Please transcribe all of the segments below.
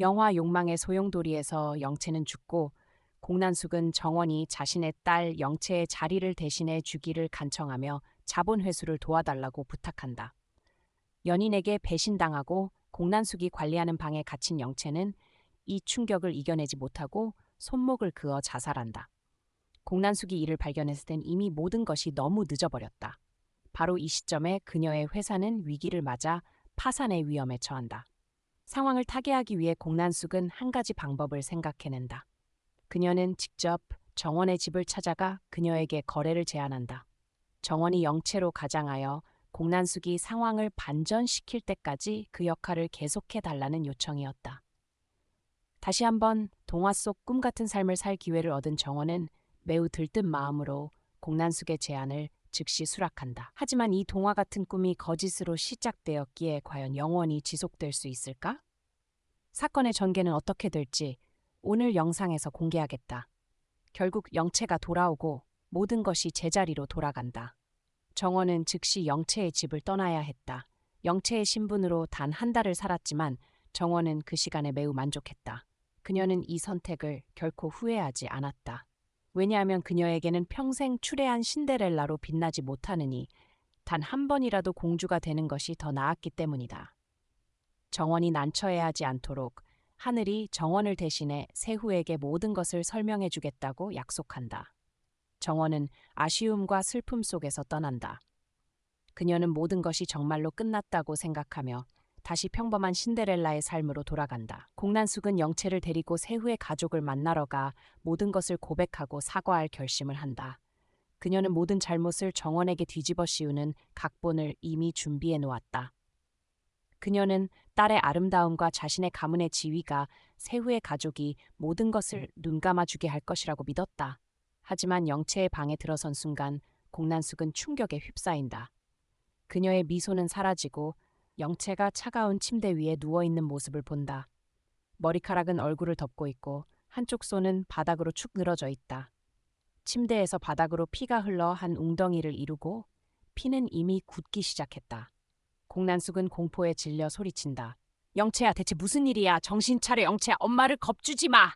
영화 욕망의 소용돌이에서 영채는 죽고 공난숙은 정원이 자신의 딸 영채의 자리를 대신해 주기를 간청하며 자본 회수를 도와달라고 부탁한다. 연인에게 배신당하고 공난숙이 관리하는 방에 갇힌 영채는 이 충격을 이겨내지 못하고 손목을 그어 자살한다. 공난숙이 이를 발견했을 땐 이미 모든 것이 너무 늦어버렸다. 바로 이 시점에 그녀의 회사는 위기를 맞아 파산의 위험에 처한다. 상황을 타개하기 위해 공난숙은 한 가지 방법을 생각해낸다. 그녀는 직접 정원의 집을 찾아가 그녀에게 거래를 제안한다. 정원이 영채로 가장하여 공난숙이 상황을 반전시킬 때까지 그 역할을 계속해 달라는 요청이었다. 다시 한번 동화 속 꿈 같은 삶을 살 기회를 얻은 정원은 매우 들뜬 마음으로 공난숙의 제안을 즉시 수락한다. 하지만 이 동화 같은 꿈이 거짓으로 시작되었기에 과연 영원히 지속될 수 있을까? 사건의 전개는 어떻게 될지 오늘 영상에서 공개하겠다. 결국 영채가 돌아오고 모든 것이 제자리로 돌아간다. 정원은 즉시 영채의 집을 떠나야 했다. 영채의 신분으로 단 한 달을 살았지만 정원은 그 시간에 매우 만족했다. 그녀는 이 선택을 결코 후회하지 않았다. 왜냐하면 그녀에게는 평생 추레한 신데렐라로 빛나지 못하느니 단 한 번이라도 공주가 되는 것이 더 나았기 때문이다. 정원이 난처해하지 않도록 하늘이 정원을 대신해 세후에게 모든 것을 설명해 주겠다고 약속한다. 정원은 아쉬움과 슬픔 속에서 떠난다. 그녀는 모든 것이 정말로 끝났다고 생각하며 다시 평범한 신데렐라의 삶으로 돌아간다. 공난숙은 영채를 데리고 세후의 가족을 만나러 가 모든 것을 고백하고 사과할 결심을 한다. 그녀는 모든 잘못을 정원에게 뒤집어 씌우는 각본을 이미 준비해 놓았다. 그녀는 딸의 아름다움과 자신의 가문의 지위가 세후의 가족이 모든 것을 눈감아주게 할 것이라고 믿었다. 하지만 영채의 방에 들어선 순간 공난숙은 충격에 휩싸인다. 그녀의 미소는 사라지고 영채가 차가운 침대 위에 누워 있는 모습을 본다. 머리카락은 얼굴을 덮고 있고 한쪽 손은 바닥으로 축 늘어져 있다. 침대에서 바닥으로 피가 흘러 한 웅덩이를 이루고 피는 이미 굳기 시작했다. 공난숙은 공포에 질려 소리친다. 영채야 대체 무슨 일이야? 정신 차려 영채야 엄마를 겁주지 마.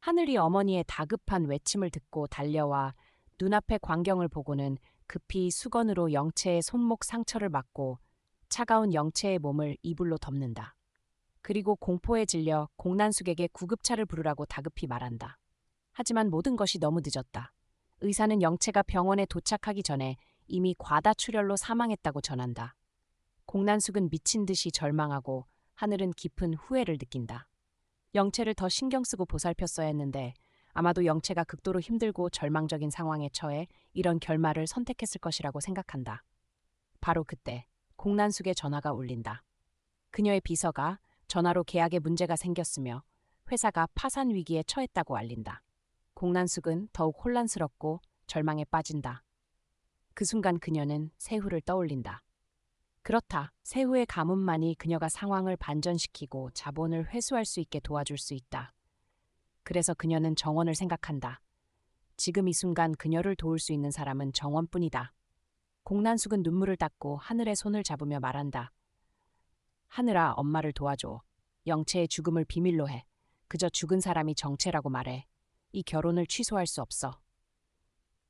하늘이 어머니의 다급한 외침을 듣고 달려와 눈앞의 광경을 보고는 급히 수건으로 영채의 손목 상처를 막고 차가운 영채의 몸을 이불로 덮는다. 그리고 공포에 질려 공난숙에게 구급차를 부르라고 다급히 말한다. 하지만 모든 것이 너무 늦었다. 의사는 영채가 병원에 도착하기 전에 이미 과다출혈로 사망했다고 전한다. 공난숙은 미친 듯이 절망하고 하늘은 깊은 후회를 느낀다. 영채를 더 신경 쓰고 보살폈어야 했는데 아마도 영채가 극도로 힘들고 절망적인 상황에 처해 이런 결말을 선택했을 것이라고 생각한다. 바로 그때 공난숙의 전화가 울린다. 그녀의 비서가 전화로 계약에 문제가 생겼으며 회사가 파산 위기에 처했다고 알린다. 공난숙은 더욱 혼란스럽고 절망에 빠진다. 그 순간 그녀는 세후를 떠올린다. 그렇다. 세후의 가문만이 그녀가 상황을 반전시키고 자본을 회수할 수 있게 도와줄 수 있다. 그래서 그녀는 정원을 생각한다. 지금 이 순간 그녀를 도울 수 있는 사람은 정원뿐이다. 공난숙은 눈물을 닦고 하늘의 손을 잡으며 말한다. 하늘아, 엄마를 도와줘. 영채의 죽음을 비밀로 해. 그저 죽은 사람이 정체라고 말해. 이 결혼을 취소할 수 없어.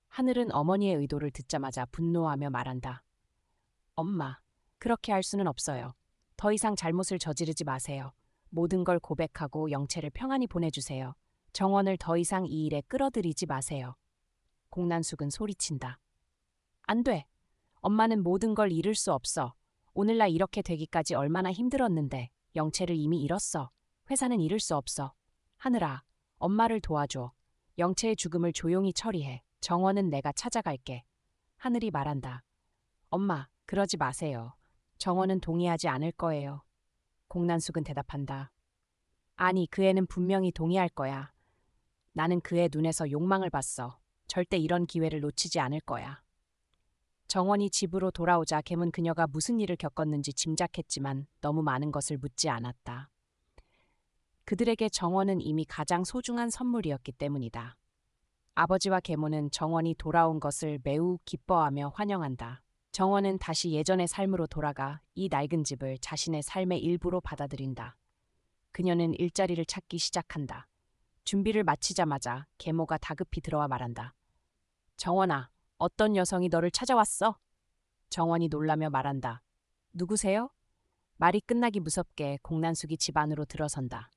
하늘은 어머니의 의도를 듣자마자 분노하며 말한다. 엄마, 그렇게 할 수는 없어요. 더 이상 잘못을 저지르지 마세요. 모든 걸 고백하고 영채를 평안히 보내주세요. 정원을 더 이상 이 일에 끌어들이지 마세요. 공난숙은 소리친다. 안 돼. 엄마는 모든 걸 잃을 수 없어. 오늘날 이렇게 되기까지 얼마나 힘들었는데 영채를 이미 잃었어. 회사는 잃을 수 없어. 하늘아, 엄마를 도와줘. 영채의 죽음을 조용히 처리해. 정원은 내가 찾아갈게. 하늘이 말한다. 엄마, 그러지 마세요. 정원은 동의하지 않을 거예요. 공난숙은 대답한다. 아니, 그 애는 분명히 동의할 거야. 나는 그의 눈에서 욕망을 봤어. 절대 이런 기회를 놓치지 않을 거야. 정원이 집으로 돌아오자 개문 그녀가 무슨 일을 겪었는지 짐작했지만 너무 많은 것을 묻지 않았다. 그들에게 정원은 이미 가장 소중한 선물이었기 때문이다. 아버지와 계모는 정원이 돌아온 것을 매우 기뻐하며 환영한다. 정원은 다시 예전의 삶으로 돌아가 이 낡은 집을 자신의 삶의 일부로 받아들인다. 그녀는 일자리를 찾기 시작한다. 준비를 마치자마자 계모가 다급히 들어와 말한다. 정원아, 어떤 여성이 너를 찾아왔어? 정원이 놀라며 말한다. 누구세요? 말이 끝나기 무섭게 공난숙이 집 안으로 들어선다.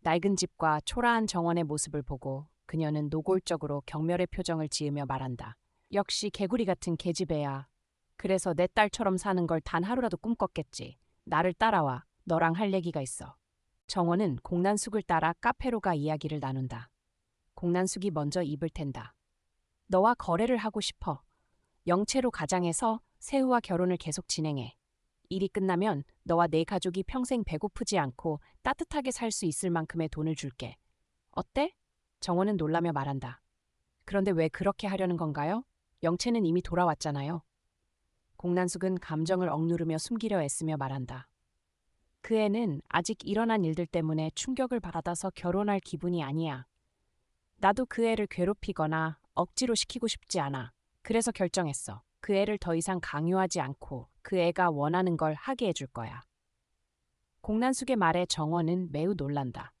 낡은 집과 초라한 정원의 모습을 보고 그녀는 노골적으로 경멸의 표정을 지으며 말한다. 역시 개구리 같은 계집애야. 그래서 내 딸처럼 사는 걸 단 하루라도 꿈꿨겠지. 나를 따라와. 너랑 할 얘기가 있어. 정원은 공난숙을 따라 카페로 가 이야기를 나눈다. 공난숙이 먼저 입을 탠다. 너와 거래를 하고 싶어. 영채로 가장해서 세우와 결혼을 계속 진행해. 일이 끝나면 너와 내 가족이 평생 배고프지 않고 따뜻하게 살 수 있을 만큼의 돈을 줄게. 어때? 정원은 놀라며 말한다. 그런데 왜 그렇게 하려는 건가요? 영채는 이미 돌아왔잖아요. 공난숙은 감정을 억누르며 숨기려 애쓰며 말한다. 그 애는 아직 일어난 일들 때문에 충격을 받아서 결혼할 기분이 아니야. 나도 그 애를 괴롭히거나 억지로 시키고 싶지 않아. 그래서 결정했어. 그 애를 더 이상 강요하지 않고 그 애가 원하는 걸 하게 해줄 거야. 공난숙의 말에 정원은 매우 놀란다.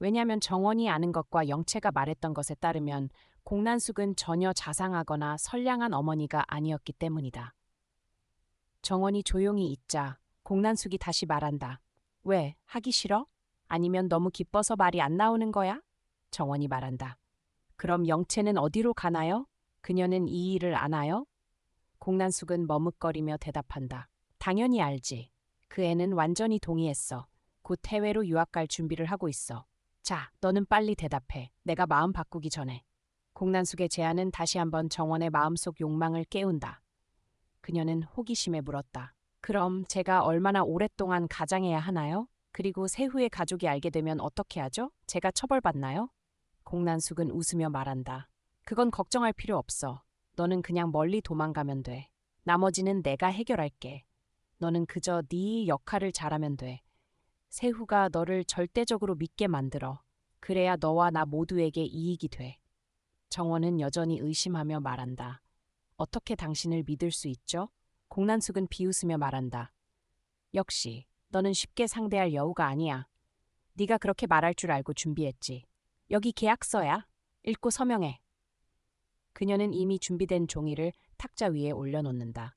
왜냐하면 정원이 아는 것과 영채가 말했던 것에 따르면 공난숙은 전혀 자상하거나 선량한 어머니가 아니었기 때문이다. 정원이 조용히 있자 공난숙이 다시 말한다. 왜? 하기 싫어? 아니면 너무 기뻐서 말이 안 나오는 거야? 정원이 말한다. 그럼 영채는 어디로 가나요? 그녀는 이 일을 아나요? 공난숙은 머뭇거리며 대답한다. 당연히 알지. 그 애는 완전히 동의했어. 곧 해외로 유학 갈 준비를 하고 있어. 자, 너는 빨리 대답해. 내가 마음 바꾸기 전에. 공난숙의 제안은 다시 한번 정원의 마음속 욕망을 깨운다. 그녀는 호기심에 물었다. 그럼 제가 얼마나 오랫동안 가장해야 하나요? 그리고 세후의 가족이 알게 되면 어떻게 하죠? 제가 처벌받나요? 공난숙은 웃으며 말한다. 그건 걱정할 필요 없어. 너는 그냥 멀리 도망가면 돼. 나머지는 내가 해결할게. 너는 그저 네 역할을 잘하면 돼. 세후가 너를 절대적으로 믿게 만들어. 그래야 너와 나 모두에게 이익이 돼. 정원은 여전히 의심하며 말한다. 어떻게 당신을 믿을 수 있죠? 공난숙은 비웃으며 말한다. 역시 너는 쉽게 상대할 여우가 아니야. 네가 그렇게 말할 줄 알고 준비했지. 여기 계약서야. 읽고 서명해. 그녀는 이미 준비된 종이를 탁자 위에 올려놓는다.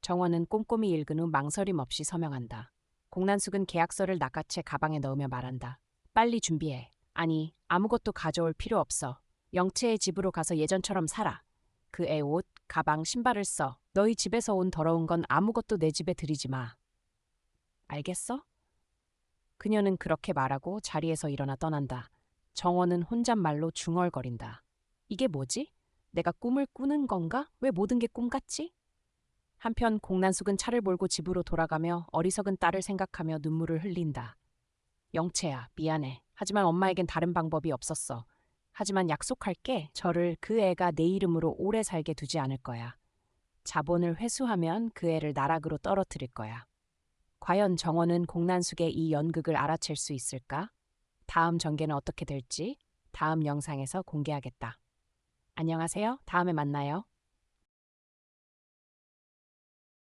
정원은 꼼꼼히 읽은 후 망설임 없이 서명한다. 공난숙은 계약서를 낚아채 가방에 넣으며 말한다. 빨리 준비해. 아니, 아무것도 가져올 필요 없어. 영채의 집으로 가서 예전처럼 살아. 그 애 옷, 가방, 신발을 써. 너희 집에서 온 더러운 건 아무것도 내 집에 들이지 마. 알겠어? 그녀는 그렇게 말하고 자리에서 일어나 떠난다. 정원은 혼잣말로 중얼거린다. 이게 뭐지? 내가 꿈을 꾸는 건가? 왜 모든 게 꿈 같지? 한편 공난숙은 차를 몰고 집으로 돌아가며 어리석은 딸을 생각하며 눈물을 흘린다. 영채야, 미안해. 하지만 엄마에겐 다른 방법이 없었어. 하지만 약속할게. 저를 그 애가 내 이름으로 오래 살게 두지 않을 거야. 자본을 회수하면 그 애를 나락으로 떨어뜨릴 거야. 과연 정원은 공난숙의 이 연극을 알아챌 수 있을까? 다음 전개는 어떻게 될지 다음 영상에서 공개하겠다. 안녕하세요. 다음에 만나요.